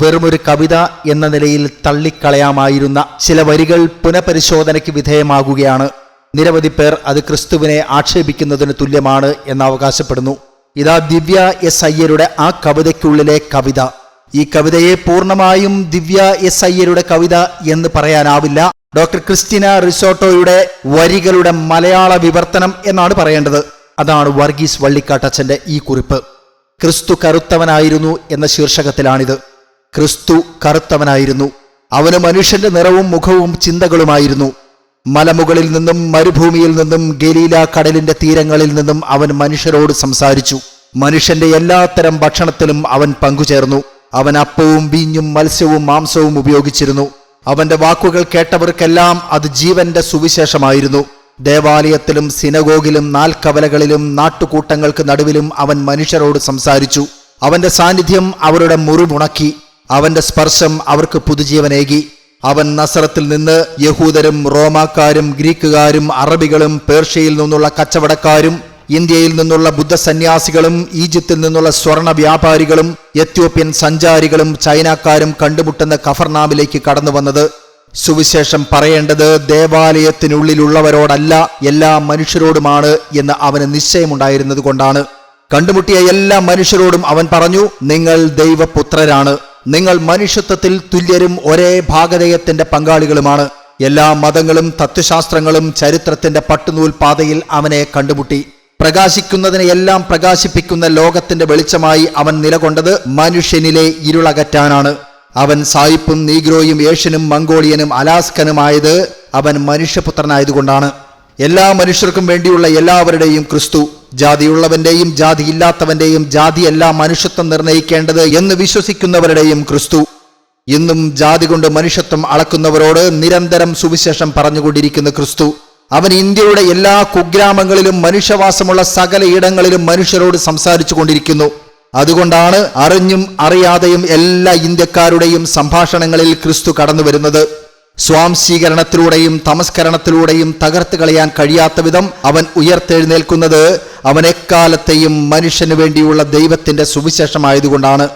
വെറുമൊരു കവിത എന്ന നിലയിൽ തള്ളിക്കളയാമായിരുന്ന ചില വരികൾ പുനഃപരിശോധനയ്ക്ക് വിധേയമാകുകയാണ്. നിരവധി പേർ അത് ക്രിസ്തുവിനെ ആക്ഷേപിക്കുന്നതിന് തുല്യമാണ് എന്ന് അവകാശപ്പെടുന്നു. ഇതാ ദിവ്യ എസ് അയ്യരുടെ ആ കവിതയ്ക്കുള്ളിലെ കവിത. ഈ കവിതയെ പൂർണമായും ദിവ്യ എസ് അയ്യരുടെ കവിത എന്ന് പറയാനാവില്ല. ഡോക്ടർ ക്രിസ്റ്റിന റിസോട്ടോയുടെ വരികളുടെ മലയാള വിവർത്തനം എന്നാണ് പറയേണ്ടത്. അതാണ് വർഗീസ് വള്ളിക്കാട്ടച്ചന്റെ ഈ കുറിപ്പ്. ക്രിസ്തു കറുത്തവനായിരുന്നു എന്ന ശീർഷകത്തിലാണിത്. ക്രിസ്തു കറുത്തവനായിരുന്നു. അവന് മനുഷ്യന്റെ നിറവും മുഖവും ചിന്തകളുമായിരുന്നു. മലമുകളിൽ നിന്നും മരുഭൂമിയിൽ നിന്നും ഗലീല കടലിന്റെ തീരങ്ങളിൽ നിന്നും അവൻ മനുഷ്യരോട് സംസാരിച്ചു. മനുഷ്യന്റെ എല്ലാത്തരം ഭക്ഷണത്തിലും അവൻ പങ്കുചേർന്നു. അവൻ അപ്പവും വീഞ്ഞും മത്സ്യവും മാംസവും ഉപയോഗിച്ചിരുന്നു. അവന്റെ വാക്കുകൾ കേട്ടവർക്കെല്ലാം അത് ജീവന്റെ സുവിശേഷമായിരുന്നു. ദേവാലയത്തിലും സിനഗോഗിലും നാൽക്കവലകളിലും നാട്ടുകൂട്ടങ്ങൾക്ക് നടുവിലും അവൻ മനുഷ്യരോട് സംസാരിച്ചു. അവന്റെ സാന്നിധ്യം അവരുടെ മുറിവുണക്കി. അവന്റെ സ്പർശം അവർക്ക് പുതുജീവനേകി. അവൻ നസറത്തിൽ നിന്ന് യഹൂദരും റോമാക്കാരും ഗ്രീക്കുകാരും അറബികളും പേർഷ്യയിൽ നിന്നുള്ള കച്ചവടക്കാരും ഇന്ത്യയിൽ നിന്നുള്ള ബുദ്ധസന്യാസികളും ഈജിപ്തിൽ നിന്നുള്ള സ്വർണ വ്യാപാരികളും എത്യോപ്യൻ സഞ്ചാരികളും ചൈനക്കാരും കണ്ടുമുട്ടുന്ന കഫർനാമിലേക്ക് കടന്നു വന്നത്. സുവിശേഷം പറയേണ്ടത് ദേവാലയത്തിനുള്ളിലുള്ളവരോടല്ല എല്ലാ മനുഷ്യരോടുമാണ് എന്ന് അവന് നിശ്ചയമുണ്ടായിരുന്നത് കൊണ്ടാണ്. കണ്ടുമുട്ടിയ എല്ലാ മനുഷ്യരോടും അവൻ പറഞ്ഞു നിങ്ങൾ ദൈവപുത്രരാണ്. നിങ്ങൾ മനുഷ്യത്വത്തിൽ തുല്യരും ഒരേ ഭാഗതയത്തിന്റെ പങ്കാളികളുമാണ്. എല്ലാ മതങ്ങളും തത്വശാസ്ത്രങ്ങളും ചരിത്രത്തിന്റെ പട്ടുനൂൽ പാതയിൽ അവനെ കണ്ടുമുട്ടി. പ്രകാശിക്കുന്നതിനെ എല്ലാം പ്രകാശിപ്പിക്കുന്ന ലോകത്തിന്റെ വെളിച്ചമായി അവൻ നിലകൊണ്ടത് മനുഷ്യനിലെ ഇരുളകറ്റാനാണ്. അവൻ സായിപ്പും നീഗ്രോയും ഏഷ്യനും മംഗോളിയനും അലാസ്കനുമായത് അവൻ മനുഷ്യപുത്രനായതുകൊണ്ടാണ്. എല്ലാ മനുഷ്യർക്കും വേണ്ടിയുള്ള എല്ലാവരുടെയും ക്രിസ്തു. ജാതിയുള്ളവന്റെയും ജാതിയില്ലാത്തവന്റെയും ജാതിയല്ല മനുഷ്യത്വം നിർണയിക്കേണ്ടത് എന്ന് വിശ്വസിക്കുന്നവരുടെയും ക്രിസ്തു. ഇന്നും ജാതി കൊണ്ട് മനുഷ്യത്വം അളക്കുന്നവരോട് നിരന്തരം സുവിശേഷം പറഞ്ഞുകൊണ്ടിരിക്കുന്ന ക്രിസ്തു. അവൻ ഇന്ത്യയുടെ എല്ലാ കുഗ്രാമങ്ങളിലും മനുഷ്യവാസമുള്ള സകല ഇടങ്ങളിലും മനുഷ്യരോട് സംസാരിച്ചു കൊണ്ടിരിക്കുന്നു അതുകൊണ്ടാണ് അറിഞ്ഞും അറിയാതെയും എല്ലാ ഇന്ത്യക്കാരുടെയും സംഭാഷണങ്ങളിൽ ക്രിസ്തു കടന്നു വരുന്നത് സ്വാംശീകരണത്തിലൂടെയും തമസ്കരണത്തിലൂടെയും തകർത്ത് കളയാൻ കഴിയാത്ത വിധം അവൻ ഉയർത്തെഴുന്നേൽക്കുന്നത് അവനെക്കാലത്തെയും മനുഷ്യന് വേണ്ടിയുള്ള ദൈവത്തിന്റെ സുവിശേഷമായതുകൊണ്ടാണ്.